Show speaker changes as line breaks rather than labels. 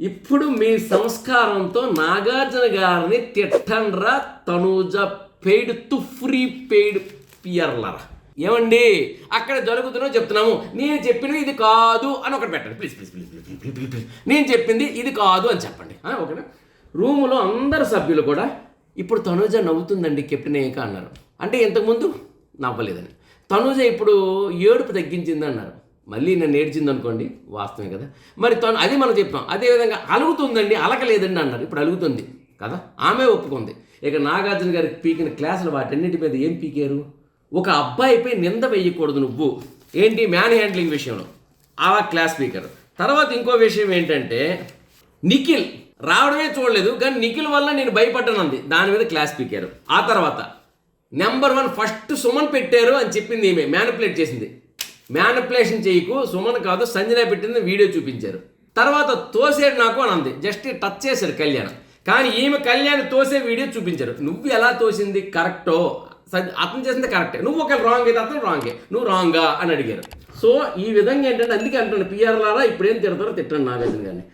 ఇప్పుడు మీ సంస్కారంతో నాగార్జున గారిని తిట్టండ్రా Tanuja paid to free paid పియర్లరా. ఏమండి? అక్కడ జరుగుతున్నా చెప్తున్నాము. నేను చెప్పినది ఇది కాదు అని ఒకటి పెట్టండి. Please please please please please please please నేను చెప్పింది ఇది కాదు అని చెప్పండి. ఓకేనా? రూములో అందరు సభ్యులు కూడా ఇప్పుడు తనూజ నవ్వుతుందండి కెప్టెన్ ఏక అన్నారు. అంటే ఇంతకుముందు నవ్వలేదని. తనూజ ఇప్పుడు ఏడుపు తగ్గించింది అన్నారు. మళ్ళీ నన్ను ఏడ్చింది అనుకోండి వాస్తవమే కదా. మరి తను అది మనం చెప్పాం అదేవిధంగా అలుగుతుందండి అలకలేదండి అన్నారు. ఇప్పుడు అలుగుతుంది కదా ఆమె ఒప్పుకుంది. ఇక నాగార్జున గారికి పీకిన క్లాసులు వాటన్నిటి మీద ఏం పీకారు? ఒక అబ్బాయిపై నింద వేయకూడదు నువ్వు. ఏంటి మ్యాన్ హ్యాండ్లింగ్ విషయంలో? అలా క్లాస్ స్పీకర్ తర్వాత ఇంకో విషయం ఏంటంటే నిఖిల్ రావడమే చూడలేదు కానీ నిఖిల్ వల్ల నేను భయపడ్డానంది దాని మీద క్లాస్ పీకారు. ఆ తర్వాత నెంబర్ వన్ ఫస్ట్ సుమన్ పెట్టారు అని చెప్పింది ఈమె మ్యానిపులేట్ చేసింది. మ్యానిపులేషన్ చేయకు సుమన్ కాదు సంజన పెట్టింది వీడియో చూపించారు. తర్వాత తోసేడు నాకు అని అంది. జస్ట్ టచ్ చేశారు కళ్యాణ్. కానీ ఈమె కళ్యాణ్ తోసే వీడియో చూపించారు. నువ్వు ఎలా తోసింది? కరెక్టో అతను చేసింది కరెక్టే నువ్వు ఒక రాంగ్ అయితే అతను రాంగే నువ్వు రాంగా అని అడిగారు. సో ఈ విధంగా ఏంటంటే అందుకే అంటున్నాను పిఆర్ లారా? ఇప్పుడేం తిడతారో తిట్టండి నాగార్జున గారిని.